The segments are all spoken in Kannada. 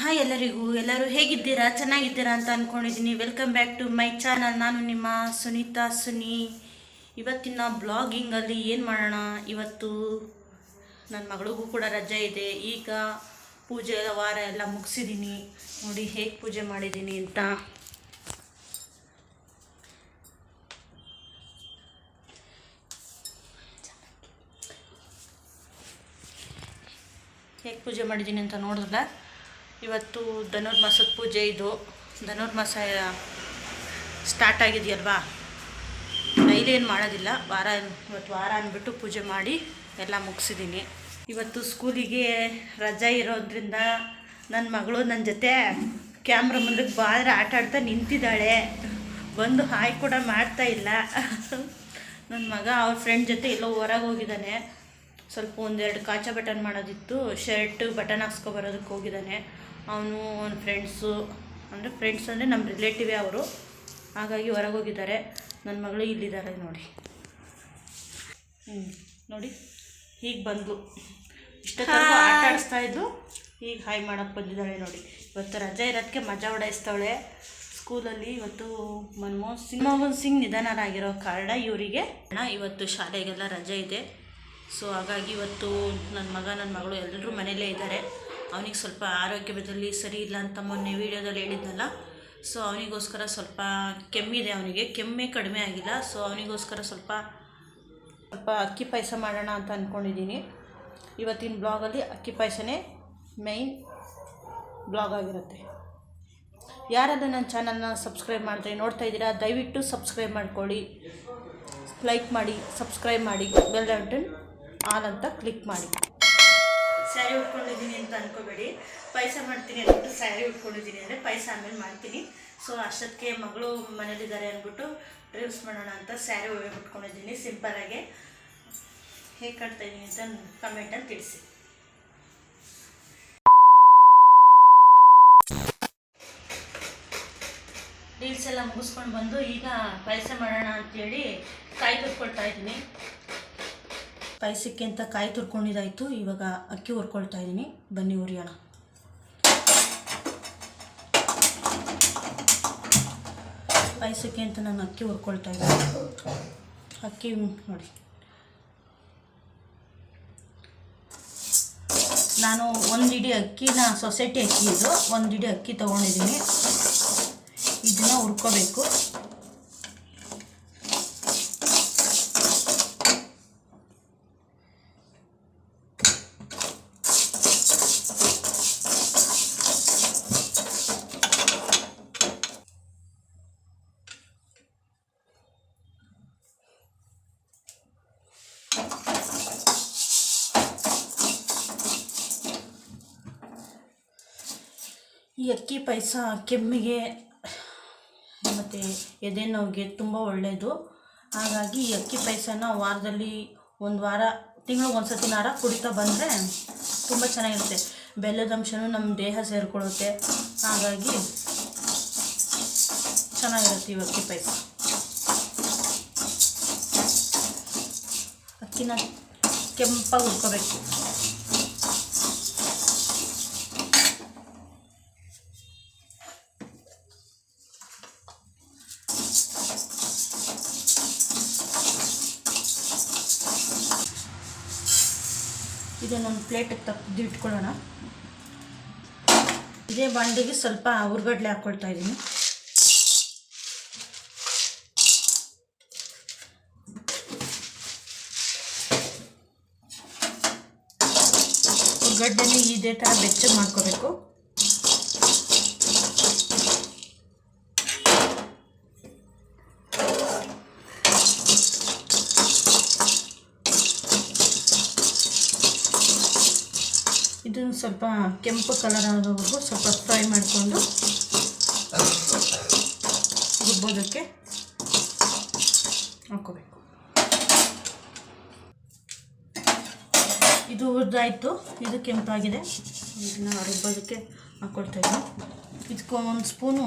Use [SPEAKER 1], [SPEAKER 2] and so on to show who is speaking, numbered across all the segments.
[SPEAKER 1] ಹಾಯ್ ಎಲ್ಲರಿಗೂ. ಎಲ್ಲರೂ ಹೇಗಿದ್ದೀರಾ? ಚೆನ್ನಾಗಿದ್ದೀರಾ ಅಂತ ಅಂದ್ಕೊಂಡಿದ್ದೀನಿ welcome back to my channel ನಾನು ನಿಮ್ಮ ಸುನೀತಾ ಸುನಿ. ಇವತ್ತಿನ ಬ್ಲಾಗಿಂಗಲ್ಲಿ ಏನು ಮಾಡೋಣ? ಇವತ್ತು ನನ್ನ ಮಗಳಿಗೂ ಕೂಡ ರಜೆ ಇದೆ. ಈಗ ಪೂಜೆ ವಾರ ಎಲ್ಲ ಮುಗಿಸಿದ್ದೀನಿ ನೋಡಿ ಹೇಗೆ ಪೂಜೆ ಮಾಡಿದ್ದೀನಿ ಅಂತ. ಹೇಗೆ ಪೂಜೆ ಮಾಡಿದ್ದೀನಿ ಅಂತ ನೋಡಿದ್ರಲ್ಲ ಇವತ್ತು ಧನುರ್ಮಾಸದ ಪೂಜೆ ಇದು. ಧನುರ್ಮಾಸ ಸ್ಟಾರ್ಟ್ ಆಗಿದೆಯಲ್ವಾ? ಡೈಲಿ ಏನು ಮಾಡೋದಿಲ್ಲ. ವಾರ ಇವತ್ತು ವಾರ ಅಂದ್ಬಿಟ್ಟು ಪೂಜೆ ಮಾಡಿ ಎಲ್ಲ ಮುಗಿಸಿದ್ದೀನಿ. ಇವತ್ತು ಸ್ಕೂಲಿಗೆ ರಜೆ ಇರೋದ್ರಿಂದ ನನ್ನ ಮಗಳು ನನ್ನ ಜೊತೆ ಕ್ಯಾಮ್ರ ಮುಂದಕ್ಕೆ ಬಾದ್ರೆ ಆಟ ಆಡ್ತಾ ನಿಂತಿದ್ದಾಳೆ. ಬಂದು ಹಾಯ್ ಕೂಡ ಮಾಡ್ತಾ ಇಲ್ಲ. ನನ್ನ ಮಗ ಅವ್ರ ಫ್ರೆಂಡ್ ಜೊತೆ ಎಲ್ಲೋ ಹೊರಗೆ ಹೋಗಿದ್ದಾನೆ. ಸ್ವಲ್ಪ ಒಂದೆರಡು ಕಾಚ ಬಟನ್ ಮಾಡೋದಿತ್ತು. ಶರ್ಟ್ ಬಟನ್ ಹಾಕ್ಸ್ಕೊಬರೋದಕ್ಕೆ ಹೋಗಿದ್ದಾನೆ. ಅವನು ಅವನ ಫ್ರೆಂಡ್ಸು ಅಂದರೆ ಫ್ರೆಂಡ್ಸ್ ಅಂದರೆ ನಮ್ಮ ರಿಲೇಟಿವೇ ಅವರು. ಹಾಗಾಗಿ ಹೊರಗೆ ಹೋಗಿದ್ದಾರೆ. ನನ್ನ ಮಗಳು ಇಲ್ಲಿದ್ದಾರೆ ನೋಡಿ. ಹ್ಞೂ ನೋಡಿ. ಹೀಗೆ ಬಂದು ಇಷ್ಟೊತ್ತವರೆಗೂ ಆಟ ಆಡಿಸ್ತಾ ಇದ್ದು ಈಗ ಹಾಯ್ ಮಾಡೋಕ್ಕೆ ಬಂದಿದ್ದಾಳೆ ನೋಡಿ. ಇವತ್ತು ರಜೆ ಇರೋದಕ್ಕೆ ಮಜಾ ಉಡಾಯಿಸ್ತಾವಳೆ ಸ್ಕೂಲಲ್ಲಿ ಇವತ್ತು ಮನಮೋಹನ್ ಸಿಂಗ್ ಮನಮೋಹನ್ ಸಿಂಗ್ ನಿಧನರಾಗಿರೋ ಕಾರಣ ಇವರಿಗೆ ಇವತ್ತು ಶಾಲೆಗೆಲ್ಲ ರಜೆ ಇದೆ. ಸೊ ಹಾಗಾಗಿ ಇವತ್ತು ನನ್ನ ಮಗ ನನ್ನ ಮಗಳು ಎಲ್ಲರೂ ಮನೆಯಲ್ಲೇ ಇದ್ದಾರೆ. ಅವನಿಗೆ ಸ್ವಲ್ಪ ಆರೋಗ್ಯದಲ್ಲಿ ಸರಿ ಇಲ್ಲ ಅಂತ ಮೊನ್ನೆ ವೀಡಿಯೋದಲ್ಲಿ ಹೇಳಿದ್ನಲ್ಲ ಸೊ ಅವನಿಗೋಸ್ಕರ ಸ್ವಲ್ಪ ಕೆಮ್ಮಿದೆ ಅವನಿಗೆ, ಕೆಮ್ಮೆ ಕಡಿಮೆ ಆಗಿಲ್ಲ ಸೊ ಅವನಿಗೋಸ್ಕರ ಸ್ವಲ್ಪ ಸ್ವಲ್ಪ ಅಕ್ಕಿ ಪಾಯಸ ಮಾಡೋಣ ಅಂತ ಅಂದ್ಕೊಂಡಿದ್ದೀನಿ ಇವತ್ತಿನ ಬ್ಲಾಗಲ್ಲಿ ಅಕ್ಕಿ ಪಾಯಸನೇ ಮೈನ್ ಬ್ಲಾಗ್ ಆಗಿರುತ್ತೆ. ಯಾರಾದರೂ ನನ್ನ ಚಾನಲ್ನ ಸಬ್ಸ್ಕ್ರೈಬ್ ಮಾಡ್ತಾರೆ ನೋಡ್ತಾ ಇದ್ದೀರಾ, ದಯವಿಟ್ಟು ಸಬ್ಸ್ಕ್ರೈಬ್ ಮಾಡ್ಕೊಳ್ಳಿ. ಲೈಕ್ ಮಾಡಿ, ಸಬ್ಸ್ಕ್ರೈಬ್ ಮಾಡಿ, ಬೆಲ್ ಬಟನ್ ಆಲ್ ಅಂತ ಕ್ಲಿಕ್ ಮಾಡಿ. ಸ್ಯಾರಿ ಉಟ್ಕೊಂಡಿದ್ದೀನಿ ಅಂತ ಅನ್ಕೋಬೇಡಿ. ಪಾಯಸ ಮಾಡ್ತೀನಿ ಅಂದ್ಬಿಟ್ಟು ಸ್ಯಾರಿ ಉಟ್ಕೊಂಡಿದ್ದೀನಿ ಅಂದರೆ ಪಾಯಸ ಆಮೇಲೆ ಮಾಡ್ತೀನಿ. ಸೊ ಅಷ್ಟೊತ್ತಿಗೆ ಮಗಳು ಮನೇಲಿದ್ದಾರೆ ಅಂದ್ಬಿಟ್ಟು ರೀಲ್ಸ್ ಮಾಡೋಣ ಅಂತ ಸ್ಯಾರಿ ಉಟ್ಕೊಂಡಿದ್ದೀನಿ ಸಿಂಪಲಾಗೆ ಹೇಗೆ ಕಟ್ತಾ ಇದ್ದೀನಿ ಅಂತ ಕಮೆಂಟಲ್ಲಿ ತಿಳಿಸಿ. ರೀಲ್ಸ್ ಎಲ್ಲ ಮುಗಿಸ್ಕೊಂಡು ಬಂದು ಈಗ ಪಾಯಸ ಮಾಡೋಣ ಅಂತೇಳಿ ಕಾಯಿ ತುರ್ಕೊಳ್ತಾ ಇದ್ದೀನಿ ಪಾಯಸಕ್ಕೆ ಅಂತ ಕಾಯಿ ತುರ್ಕೊಂಡಿದ್ದಾಯಿತು. ಇವಾಗ ಅಕ್ಕಿ ಹುರ್ಕೊಳ್ತಾ ಇದ್ದೀನಿ. ಬನ್ನಿ ಹುರಿಯೋಣ. ಪಾಯಸಕ್ಕೆ ಅಂತ ನಾನು ಅಕ್ಕಿ ಹುರ್ಕೊಳ್ತಾ ಇದ್ದೀನಿ. ಅಕ್ಕಿ ನೋಡಿ. ನಾನು ಒಂದು ಇಡೀ ಅಕ್ಕಿನ ಸೊಸೈಟಿ ಅಕ್ಕಿ ಇದು. ಒಂದು ಇಡೀ ಅಕ್ಕಿ ತೊಗೊಂಡಿದ್ದೀನಿ. ಇದನ್ನು ಹುರ್ಕೋಬೇಕು. ಅಕ್ಕಿ ಪಾಯಸ, ಕೆಮ್ಮಿಗೆ, ಮತ್ತು ಎದೆ ನೋವಿಗೆ ತುಂಬ ಒಳ್ಳೆಯದು ಹಾಗಾಗಿ ಈ ಅಕ್ಕಿ ಪಾಯಸನ ವಾರದಲ್ಲಿ ಒಂದು ವಾರ, ತಿಂಗಳಿಗೆ ಒಂದು ಸತಿನಾರ ಕುಡಿತಾ ಬಂದರೆ ತುಂಬ ಚೆನ್ನಾಗಿರುತ್ತೆ. ಬೆಲ್ಲದ ಅಂಶನೂ ನಮ್ಮ ದೇಹ ಸೇರಿಕೊಳ್ಳುತ್ತೆ ಹಾಗಾಗಿ ಚೆನ್ನಾಗಿರುತ್ತೆ ಈ ಅಕ್ಕಿ ಪಾಯಸ. ಅಕ್ಕಿನ ಕೆಂಪಾಗಿ ಹುರ್ಕೋಬೇಕು. ಪ್ಲೇಟಿಗೆ ತೆಗೆದು ಇಟ್ಕೊಳ್ಳೋಣ. ಇದೇ ಬಾಂಡಿಗೆ ಸ್ವಲ್ಪ ಹುರ್ಗಡ್ಲೆ ಹಾಕ್ಕೊಳ್ತಾ ಇದ್ದೀನಿ. ಹುರ್ಗಡ್ಡೆನೇ ಇದೇ ಥರ ಬೆಚ್ಚಗೆ ಮಾಡ್ಕೋಬೇಕು ಇದನ್ನು ಸ್ವಲ್ಪ ಕೆಂಪು ಕಲರ್ ಆಗೋವರೆಗೂ ಸ್ವಲ್ಪ ಫ್ರೈ ಮಾಡಿಕೊಂಡು ರುಬ್ಬೋದಕ್ಕೆ ಹಾಕೋಬೇಕು ಇದು ಹುರಿದಾಯಿತು, ಇದು ಕೆಂಪಾಗಿದೆ. ಇದನ್ನ ರುಬ್ಬೋದಕ್ಕೆ ಹಾಕ್ಕೊಳ್ತಾ ಇದ್ದೀನಿ ಇದಕ್ಕೆ ಒಂದು ಸ್ಪೂನು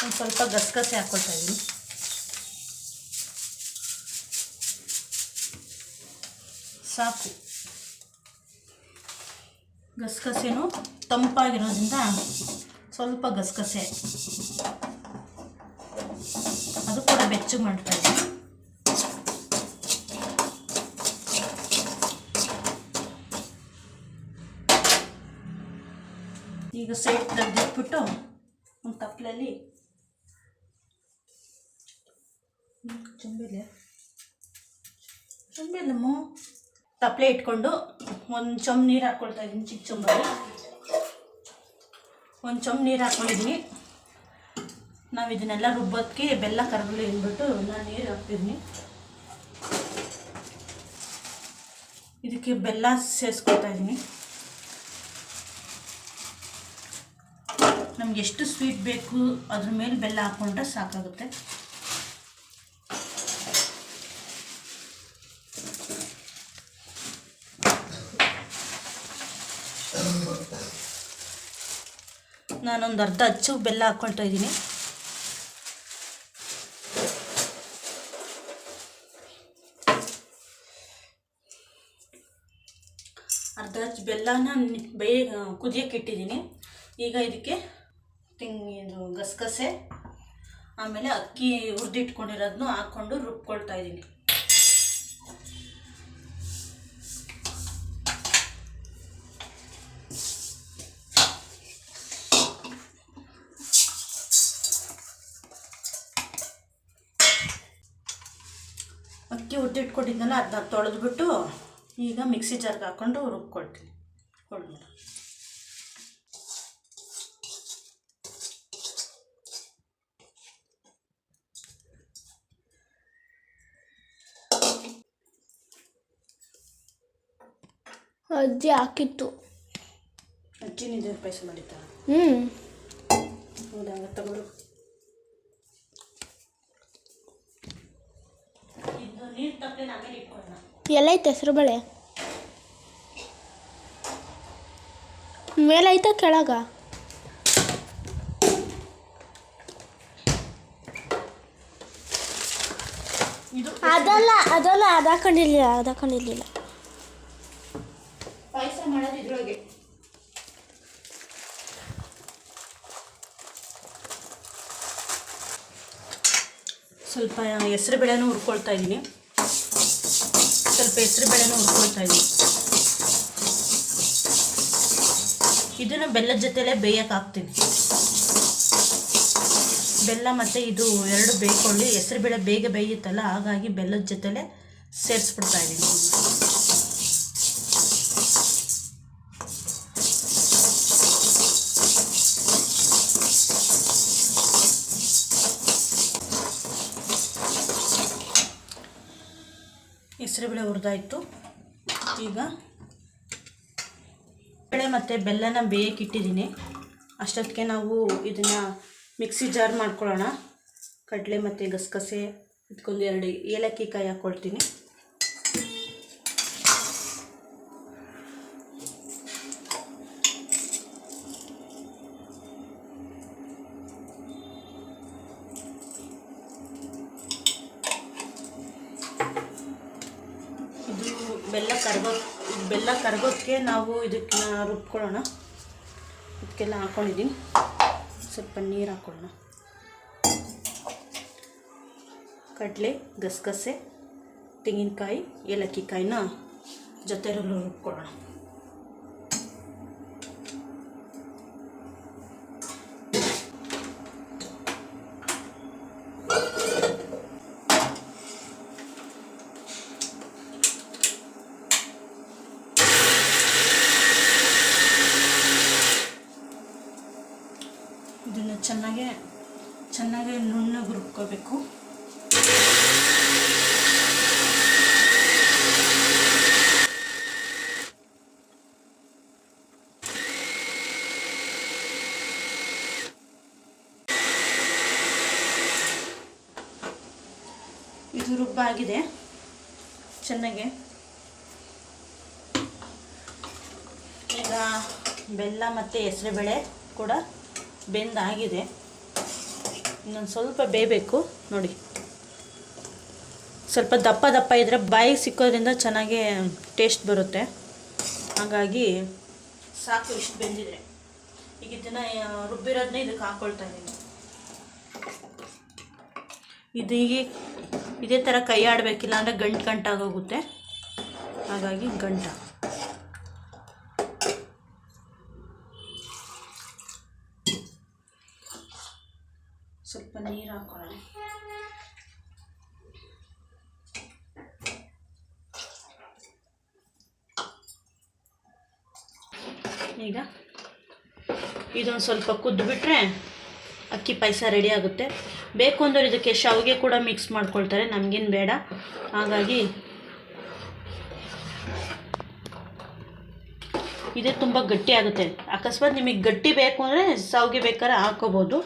[SPEAKER 1] ಒಂದು ಸ್ವಲ್ಪ ಗಸಗಸೆ ಹಾಕ್ಕೊಳ್ತಾ ಸಾಕು. ಗಸಗಸೆನೂ ತಂಪಾಗಿರೋದ್ರಿಂದ ಸ್ವಲ್ಪ ಗಸಗಸೆ. ಅದು ಕೂಡ ಬೆಚ್ಚಗೆ ಮಾಡ್ತಾ ಇದ್ದೀನಿ. ಈಗ ಸೈಡ್ ತೆಗೆದಿಟ್ಬಿಟ್ಟು ಒಂದು ತಪ್ಪಲಲ್ಲಿ ಚುಂಬಿಲೆ. ಚಂಬಿಲ್ಲಮ್ಮ ತಪ್ಪಲೆ ಇಟ್ಕೊಂಡು ಒಂದು ಚಮ್ ನೀರು ಹಾಕ್ಕೊಳ್ತಾ ಇದ್ದೀನಿ ಚಿಕ್ಕ ಚೊಂಬಲ್ಲಿ. ಒಂದು ಚಮ್ ನೀರು ಹಾಕ್ಕೊಂಡಿದ್ದೀನಿ ನಾವು ಇದನ್ನೆಲ್ಲ ರುಬ್ಬೋದಕ್ಕೆ ಬೆಲ್ಲ ಕರಗಲಿ ಅಂದ್ಬಿಟ್ಟು ನಾನು ನೀರು ಹಾಕ್ತಿದ್ದೀನಿ ಇದಕ್ಕೆ ಬೆಲ್ಲ ಸೇರಿಸ್ಕೊಳ್ತಾ ಇದ್ದೀನಿ ನಮ್ಗೆ ಎಷ್ಟು ಸ್ವೀಟ್ ಬೇಕು ಅದ್ರ ಮೇಲೆ ಬೆಲ್ಲ ಹಾಕ್ಕೊಂಡ್ರೆ ಸಾಕಾಗುತ್ತೆ. ನಾನೊಂದು ಅರ್ಧ ಅಚ್ಚು ಬೆಲ್ಲ ಹಾಕ್ಕೊಳ್ತಾ ಇದ್ದೀನಿ. ಅರ್ಧ ಅಚ್ಚು ಬೆಲ್ಲನ ಬೇಯ, ಕುದಿಯಕ್ಕೆ ಇಟ್ಟಿದ್ದೀನಿ. ಈಗ ಇದಕ್ಕೆ ತಿಂಗ್, ಇದು ಗಸಗಸೆ, ಆಮೇಲೆ ಅಕ್ಕಿ ಹುರಿದಿಟ್ಕೊಂಡಿರೋದನ್ನು ಹಾಕ್ಕೊಂಡು ರುಬ್ಕೊಳ್ತಾ ಇದ್ದೀನಿ. ಅಕ್ಕಿ ಹುರಿದಿಟ್ಕೊಂಡಿದ್ದೆನಲ್ಲ ಅದನ್ನ ತೊಳೆದ್ಬಿಟ್ಟು ಈಗ ಮಿಕ್ಸಿ ಜಾರ್ಗೆ ಹಾಕ್ಕೊಂಡು ರುಬ್ಕೊಳ್ತೀನಿ. ಹೊಳ್ಳು
[SPEAKER 2] ಅಜ್ಜಿ ಹಾಕಿತ್ತು.
[SPEAKER 1] ಅಜ್ಜಿನಿದೆ ಪಾಯಸ ಮಾಡಿದ್ದ
[SPEAKER 2] ಹ್ಞೂ
[SPEAKER 1] ಹೌದಾ? ತಗೊಳ್ಳು ಇದು ನೀರು ತಪ್ಪಲೆ ಆಮೇಲೆ ಇಟ್ಕೊಳ್ಳೋಣ
[SPEAKER 2] ಎಲ್ಲೈತೆ ಹೆಸರು ಬೇಳೆ? ಮೇಲೈತ ಕೆಳಗ?
[SPEAKER 1] ಇದು
[SPEAKER 2] ಅದಲ್ಲ ಅದಲ್ಲ ಅದು ಹಾಕೊಂಡಿರ್ಲಿಲ್ಲ ಅದು ಹಾಕೊಂಡಿರ್ಲಿಲ್ಲ.
[SPEAKER 1] ಪಾಯಸ ಮಾಡೋದು ಇದ್ರೊಳಗೆ. ಸ್ವಲ್ಪ ಹೆಸರು ಬೇಳೆನೂ ಹುರ್ಕೊಳ್ತಾ ಇದ್ದೀನಿ ಸ್ವಲ್ಪ ಹೆಸರು ಬೇಳೆನೂ ಹುರ್ಕೊಳ್ತಾ ಇದ್ದೀನಿ ಇದನ್ನು ಬೆಲ್ಲದ ಜೊತೆಲೇ ಬೇಯಕ್ಕೆ ಹಾಕ್ತೀನಿ ಬೆಲ್ಲ ಮತ್ತು ಇದು ಎರಡು ಬೇಯ್ಕೊಳ್ಳಿ ಹೆಸರು ಬೇಳೆ ಬೇಗ ಬೇಯುತ್ತಲ್ಲ, ಹಾಗಾಗಿ ಬೆಲ್ಲದ ಜೊತೆಲೇ ಸೇರಿಸ್ಬಿಡ್ತಾ ಇದ್ದೀನಿ ಹೆಸರುಬೇಳೆ ಹುರಿದಾಯಿತು. ಈಗ ಬೇಳೆ ಮತ್ತು ಬೆಲ್ಲನ ಬೇಯಕ್ಕೆ ಅಷ್ಟೊತ್ತಿಗೆ ನಾವು ಇದನ್ನು ಮಿಕ್ಸಿ ಜಾರ್ ಮಾಡ್ಕೊಳ್ಳೋಣ. ಕಡಲೆ ಮತ್ತು ಗಸಗಸೆ ಇದಕ್ಕೊಂದು ಎರಡು ಏಲಕ್ಕಿ ಕಾಯಿ ಹಾಕ್ಕೊಳ್ತೀನಿ. ಕರ್ಗೋ ಬೆಲ್ಲ ಕರ್ಗೋದಕ್ಕೆ ನಾವು ಇದಕ್ಕೆ ರುಬ್ಕೊಳ್ಳೋಣ. ಇದಕ್ಕೆಲ್ಲ ಹಾಕ್ಕೊಂಡಿದ್ದೀನಿ ಸ್ವಲ್ಪ ನೀರು ಹಾಕ್ಕೊಳ್ಳೋಣ ಕಡಲೆ, ಗಸಗಸೆ, ತೆಂಗಿನಕಾಯಿ, ಏಲಕ್ಕಿ ಕಾಯಿನ ಜೊತೆರಲ್ಲೂ ರುಬ್ಕೊಳ್ಳೋಣ ಇದನ್ನು ಚೆನ್ನಾಗೆ ಚೆನ್ನಾಗಿ ನುಣ್ಣಗೆ ರುಬ್ಕೋಬೇಕು ಇದು ರುಬ್ಬಾಗಿದೆ. ಚೆನ್ನಾಗೆ. ಈಗ ಬೆಲ್ಲ ಮತ್ತು ಹೆಸರುಬೇಳೆ ಕೂಡ ಬೆಂದಾಗಿದೆ. ಇನ್ನೊಂದು ಸ್ವಲ್ಪ ಬೇಯಬೇಕು, ನೋಡಿ. ಸ್ವಲ್ಪ ದಪ್ಪ ದಪ್ಪ ಇದ್ದರೆ ಬಾಯಿಗೆ ಸಿಕ್ಕೋದ್ರಿಂದ ಚೆನ್ನಾಗಿ ಟೇಸ್ಟ್ ಬರುತ್ತೆ. ಹಾಗಾಗಿ ಸಾಕು ಇಷ್ಟು ಬೆಂದಿದ್ರೆ. ಈಗ ಇದನ್ನು ರುಬ್ಬಿರೋದನ್ನೇ ಇದಕ್ಕೆ ಹಾಕ್ಕೊಳ್ತಾ ಇದ್ದೀನಿ. ಇದು ಹೀಗೆ ಇದೇ ಥರ ಕೈ ಆಡಬೇಕಿಲ್ಲ ಅಂದರೆ ಗಂಟು ಗಂಟಾಗೋಗುತ್ತೆ ಹಾಗಾಗಿ ಗಂಟ. ಸ್ವಲ್ಪ ನೀರು ಹಾಕೊಳ್ಳೋಣ. ಈಗ ಇದೊಂದು ಸ್ವಲ್ಪ ಕುದ್ದುಬಿಟ್ರೆ ಅಕ್ಕಿ ಪಾಯಸ ರೆಡಿ ಆಗುತ್ತೆ. ಬೇಕು ಅಂದರೆ ಇದಕ್ಕೆ ಶಾವಿಗೆ ಕೂಡ ಮಿಕ್ಸ್ ಮಾಡ್ಕೊಳ್ತಾರೆ. ನಮಗೇನು ಬೇಡ. ಹಾಗಾಗಿ ಇದೇ ತುಂಬ ಗಟ್ಟಿ ಆಗುತ್ತೆ. ಅಕಸ್ಮಾತ್ ನಿಮಗೆ ಗಟ್ಟಿ ಬೇಕು ಅಂದರೆ ಶಾವಿಗೆ ಬೇಕಾದ್ರೆ ಹಾಕೋಬೋದು.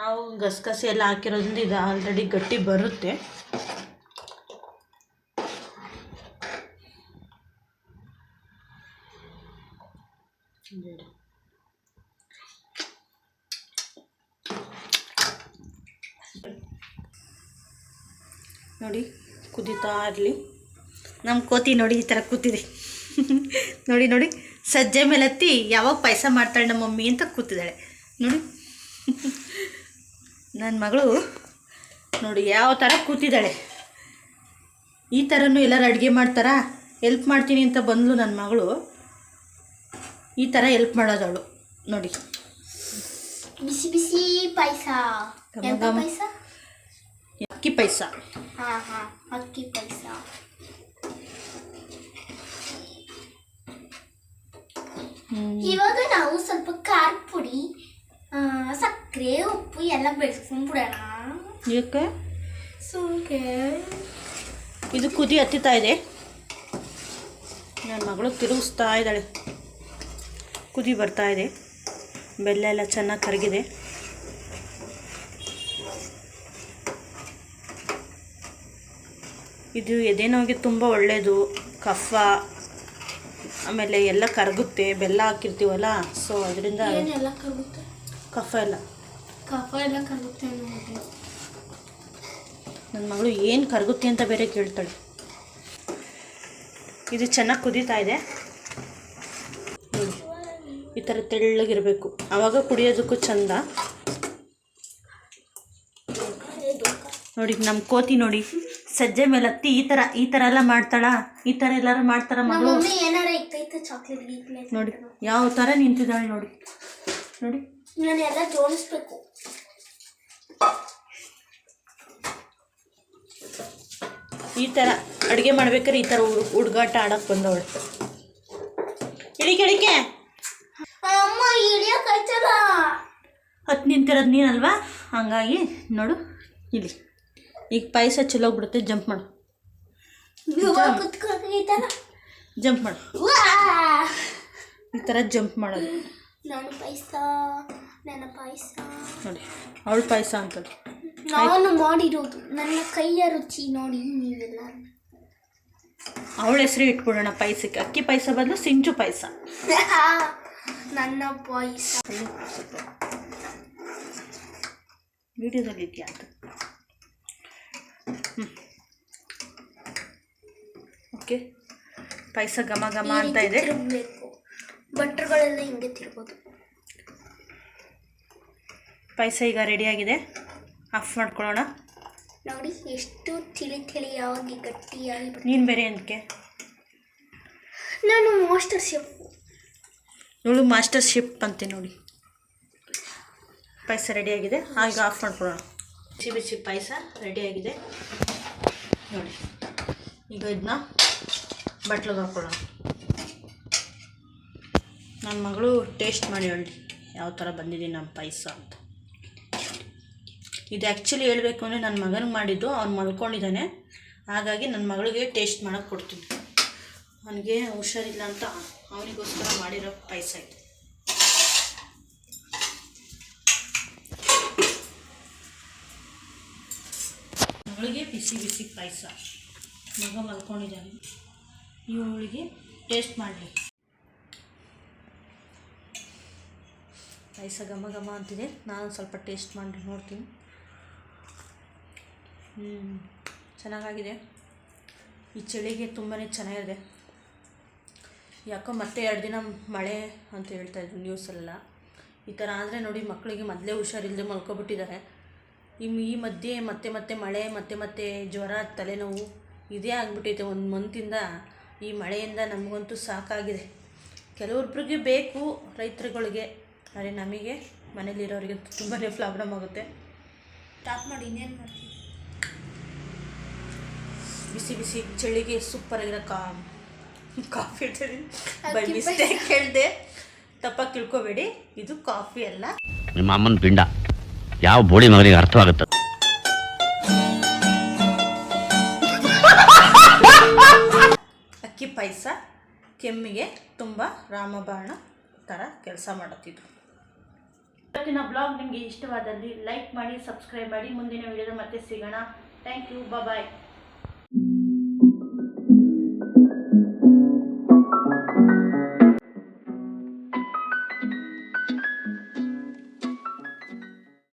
[SPEAKER 1] ನಾವು ಗಸಗಸೆ ಎಲ್ಲ ಹಾಕಿರೋದ್ರಿಂದ ಇದು ಆಲ್ರೆಡಿ ಗಟ್ಟಿ ಬರುತ್ತೆ. ಬೇಡ. ನೋಡಿ ಕುದೀತಾ ಇರಲಿ. ನಮ್ಮ ಕೋತಿ ನೋಡಿ ಈ ಥರ ಕೂತಿದೆ. ನೋಡಿ ನೋಡಿ ಸಜ್ಜೆ ಮೇಲೆ ಹತ್ತಿ ಯಾವಾಗ ಪಾಯಸ ಮಾಡ್ತಾಳೆ ನಮ್ಮ ಮಮ್ಮಿ ಅಂತ ಕೂತಿದ್ದಾಳೆ. ನೋಡಿ ನನ್ನ ಮಗಳು ನೋಡಿ ಯಾವ ಥರ ಕೂತಿದ್ದಾಳೆ. ಈ ಥರನೂ ಎಲ್ಲರೂ ಅಡುಗೆ ಮಾಡ್ತಾರಾ? ಎಲ್ಪ್ ಮಾಡ್ತೀನಿ ಅಂತ ಬಂದಳು ನನ್ನ ಮಗಳು. ಈ ಥರ ಎಲ್ಪ್ ಮಾಡೋದವಳು. ನೋಡಿ.
[SPEAKER 2] ಬಿಸಿ ಬಿಸಿ ಪಾಯಸ. ಪಾಯಸ?
[SPEAKER 1] ಅಕ್ಕಿ ಪಾಯಸ.
[SPEAKER 2] ಹಾ ಹಾಂ ಅಕ್ಕಿ ಪಾಯಸ ಇವಾಗ ನಾವು ಸ್ವಲ್ಪ ಖಾರ ಪುಡಿ ಸಕ್ಕರೆ ಉಪ್ಪು ಎಲ್ಲ ಬೆಳೆಸ್ಕೊಂಡ್ಬಿಡೋಣ
[SPEAKER 1] ಯಾಕೆ?
[SPEAKER 2] ಸುಮ್ಕೆ
[SPEAKER 1] ಇದು ಕುದಿ ಹತ್ತಿತಾ ಇದೆ. ನನ್ನ ಮಗಳು ತಿರುಗಿಸ್ತಾ ಇದ್ದಾಳೆ. ಕುದಿ ಬರ್ತಾ ಇದೆ. ಬೆಲ್ಲ ಎಲ್ಲ ಚೆನ್ನಾಗಿ ಕರಗಿದೆ. ಇದು ಎದೆ ನೋವಿಗೆ ತುಂಬ ಒಳ್ಳೆಯದು ಕಫ ಆಮೇಲೆ ಎಲ್ಲ ಕರಗುತ್ತೆ ಬೆಲ್ಲ ಹಾಕಿರ್ತೀವಲ್ಲ ಸೊ ಅದರಿಂದ ಕಫ ಎಲ್ಲ.
[SPEAKER 2] ಕಫ ಎಲ್ಲ ಕರಗುತ್ತೆ
[SPEAKER 1] ನನ್ನ ಮಗಳು ಏನು ಕರಗುತ್ತೆ ಅಂತ ಬೇರೆ ಕೇಳ್ತಾಳೆ. ಇದು ಚೆನ್ನಾಗಿ ಕುದೀತಾ ಇದೆ. ಈ ಥರ ತೆಳ್ಳಗಿರಬೇಕು. ಆವಾಗ ಕುಡಿಯೋದಕ್ಕೂ ಚಂದ. ನೋಡಿ ನಮ್ಮ ಕೋತಿ ನೋಡಿ. ಸಜ್ಜೆ ಮೇಲೆ ಹತ್ತಿ ಈ ಥರ ಈ ಥರ ಎಲ್ಲ ಮಾಡ್ತಾಳ? ಈ ಥರ ಎಲ್ಲಾರು ಮಾಡ್ತಾರ ಮಗಳು?
[SPEAKER 2] ಮಮ್ಮಿ ಏನಾರ ಇತ್ತೈತೆ ಚಾಕ್ಲೇಟ್ ಗೀಕ್ಲೇಟ್
[SPEAKER 1] ನೋಡಿ ಯಾವ ಥರ ನಿಂತಿದ್ದಾಳೆ ನೋಡಿ. ನೋಡಿ.
[SPEAKER 2] ನಾನು ಎಲ್ಲ ಜೋಡಿಸ್ಬೇಕು.
[SPEAKER 1] ಈ ಥರ ಅಡುಗೆ ಮಾಡ್ಬೇಕಾದ್ರೆ ಈ ಥರ ಹುಡ್ಗಾಟ ಆಡಕ್ಕೆ ಬಂದವಳು. ಇಳಿಕೆ ಇಳಿಕೆ.
[SPEAKER 2] ಅಮ್ಮ
[SPEAKER 1] ಹತ್ತು ನಿಂತಿರೋದು ನೀನಲ್ವಾ? ಹಂಗಾಗಿ ನೋಡು ಇಲ್ಲಿ ಈಗ ಪಾಯಸ ಚಲೋಗ್ಬಿಡುತ್ತೆ ಜಂಪ್ ಮಾಡು. ಜಂಪ್. ಮಾಡು. ಈ ಥರ ಜಂಪ್ ಮಾಡೋದು.
[SPEAKER 2] ನಾನು ಪಾಯಸ ನನ್ನ ಪಾಯಸ.
[SPEAKER 1] ನೋಡಿ ಅವಳು ಪಾಯಸ ಅಂತ
[SPEAKER 2] ನಾನು ಮಾಡಿರೋದು ನನ್ನ ಕೈಯ ರುಚಿ ನೋಡಿ ನೀವೆಲ್ಲ.
[SPEAKER 1] ಅವಳ ಹೆಸರು ಇಟ್ಬಿಡೋಣ ಪಾಯಸಕ್ಕೆ. ಅಕ್ಕಿ ಪಾಯಸ ಬದಲು ಸಿಂಚು ಪಾಯಸ.
[SPEAKER 2] ನನ್ನ ಪಾಯಸ.
[SPEAKER 1] ವಿಡಿಯೋದಲ್ಲಿ ಇದೆಯಾ ಅಂತ? ಓಕೆ. ಪಾಯಸ ಘಮ ಘಮ ಅಂತ ಇದೆ.
[SPEAKER 2] ತಿರುಗಬೇಕು ಭಟ್ರುಗಳೆಲ್ಲ ಹಿಂಗೆ ತಿರ್ಬೋದು.
[SPEAKER 1] ಪಾಯಸ ಈಗ ರೆಡಿಯಾಗಿದೆ ಆಫ್ ಮಾಡ್ಕೊಳ್ಳೋಣ.
[SPEAKER 2] ನೋಡಿ ಎಷ್ಟು ತಿಳಿ ತಿಳಿ ತಿಳಿಯಾಗಿ ಗಟ್ಟಿಯಾಗಿ.
[SPEAKER 1] ನೀನು ಬೇರೆ ಏನಕ್ಕೆ?
[SPEAKER 2] ನಾನು ಮಾಸ್ಟರ್ ಶೆಫ್
[SPEAKER 1] ನೋಡು ಮಾಸ್ಟರ್ ಶಿಪ್ ಅಂತೆ ನೋಡಿ. ಪಾಯಸ ರೆಡಿಯಾಗಿದೆ ಆಗ ಆಫ್ ಮಾಡ್ಕೊಳ್ಳೋಣ. ಬಿಸಿ ಬಿಸಿ ಪಾಯಸ ರೆಡಿಯಾಗಿದೆ ನೋಡಿ. ಈಗ ಇದನ್ನ ಬಟ್ಲಿಗೆ ಹಾಕ್ಕೊಳ್ಳೋಣ ನನ್ನ ಮಗಳು ಟೇಸ್ಟ್ ಮಾಡಿ ಹೇಳಿ. ಯಾವ ಥರ ಬಂದಿದೆ ನಮ್ಮ ಪಾಯಸ ಅಂತ. ಇದು ಆ್ಯಕ್ಚುಲಿ ಹೇಳಬೇಕು ಅಂದರೆ ನನ್ನ ಮಗನಿಗೆ ಮಾಡಿದ್ದು, ಅವ್ನು ಮಲ್ಕೊಂಡಿದ್ದಾನೆ. ಹಾಗಾಗಿ ನನ್ನ ಮಗಳಿಗೆ ಟೇಸ್ಟ್ ಮಾಡೋಕ್ಕೆ ಕೊಡ್ತೀನಿ. ಅವನಿಗೆ ಹುಷಾರಿಲ್ಲ ಅಂತ ಅವನಿಗೋಸ್ಕರ ಮಾಡಿರೋ ಪಾಯಸ ಇದು. ಮಗಳಿಗೆ ಬಿಸಿ ಬಿಸಿ ಪಾಯಸ. ಮಗ ಮಲ್ಕೊಂಡಿದ್ದಾನೆ. ಇವಳಿಗೆ ಟೇಸ್ಟ್ ಮಾಡಲಿ ಪಾಯಸ ಘಮ ಘಮ ಅಂತಿದೆ. ನಾನು ಸ್ವಲ್ಪ ಟೇಸ್ಟ್ ಮಾಡಿ ನೋಡ್ತೀನಿ. ಹ್ಞೂ ಚೆನ್ನಾಗಾಗಿದೆ. ಈ ಚಳಿಗೆ ತುಂಬಾ ಚೆನ್ನಾಗಿದೆ. ಯಾಕೋ ಮತ್ತೆ ಎರಡು ದಿನ ಮಳೆ ಅಂತ ಹೇಳ್ತಾಯಿದ್ರು ನ್ಯೂಸಲ್ಲ ಈ ಥರ ಆದರೆ ನೋಡಿ ಮಕ್ಕಳಿಗೆ ಮೊದಲೇ ಹುಷಾರಿಲ್ಲದೆ ಮಲ್ಕೊಬಿಟ್ಟಿದ್ದಾರೆ. ಈ ಈ ಮಧ್ಯೆ ಮತ್ತೆ ಮತ್ತೆ ಮಳೆ ಮತ್ತೆ ಮತ್ತೆ ಜ್ವರ ತಲೆನೋವು ಇದೇ ಆಗಿಬಿಟ್ಟೈತೆ ಒಂದು ಮಂತಿಂದ ಈ ಮಳೆಯಿಂದ ನಮಗಂತೂ ಸಾಕಾಗಿದೆ. ಕೆಲವೊಬ್ರಿಗೆ ಬೇಕು ರೈತರುಗಳಿಗೆ ಆದರೆ ನಮಗೆ ಮನೇಲಿರೋರಿಗೆ ತುಂಬಾ ಪ್ರಾಬ್ಲಮ್ ಆಗುತ್ತೆ.
[SPEAKER 2] ಸ್ಟಾಪ್ ಮಾಡಿ ಇನ್ನೇನು ಮಾಡ್ತೀವಿ
[SPEAKER 1] ಬಿಸಿ ಬಿಸಿ ಚಳಿಗೆ ಸೂಪರ್ ಆಗಿರೋ ಕಾ ಕಾಫಿ ಬೈ ಮಿಸ್ಟೇಕ್ ಹೇಳಿದೆ. ತಪ್ಪಾಗಿ ತಿಳ್ಕೊಬೇಡಿ. ಇದು ಕಾಫಿ ಅಲ್ಲ.
[SPEAKER 3] ನಿಮ್ಮ ಅಮ್ಮನ ಪಿಂಡ. ಯಾವ ಬೋಳಿ ಮಗನಿಗೆ ಅರ್ಥವಾಗುತ್ತೆ?
[SPEAKER 1] ಅಕ್ಕಿ ಪಾಯಸ ಕೆಮ್ಮಿಗೆ ತುಂಬ ರಾಮಬಾಣ ಥರ ಕೆಲಸ ಮಾಡುತ್ತಿದ್ದು ಇವತ್ತಿನ ಬ್ಲಾಗ್ ನಿಮಗೆ ಇಷ್ಟವಾದಲ್ಲಿ ಲೈಕ್ ಮಾಡಿ ಸಬ್ಸ್ಕ್ರೈಬ್ ಮಾಡಿ. ಮುಂದಿನ ವಿಡಿಯೋದ ಮತ್ತೆ ಸಿಗೋಣ. Thank you bye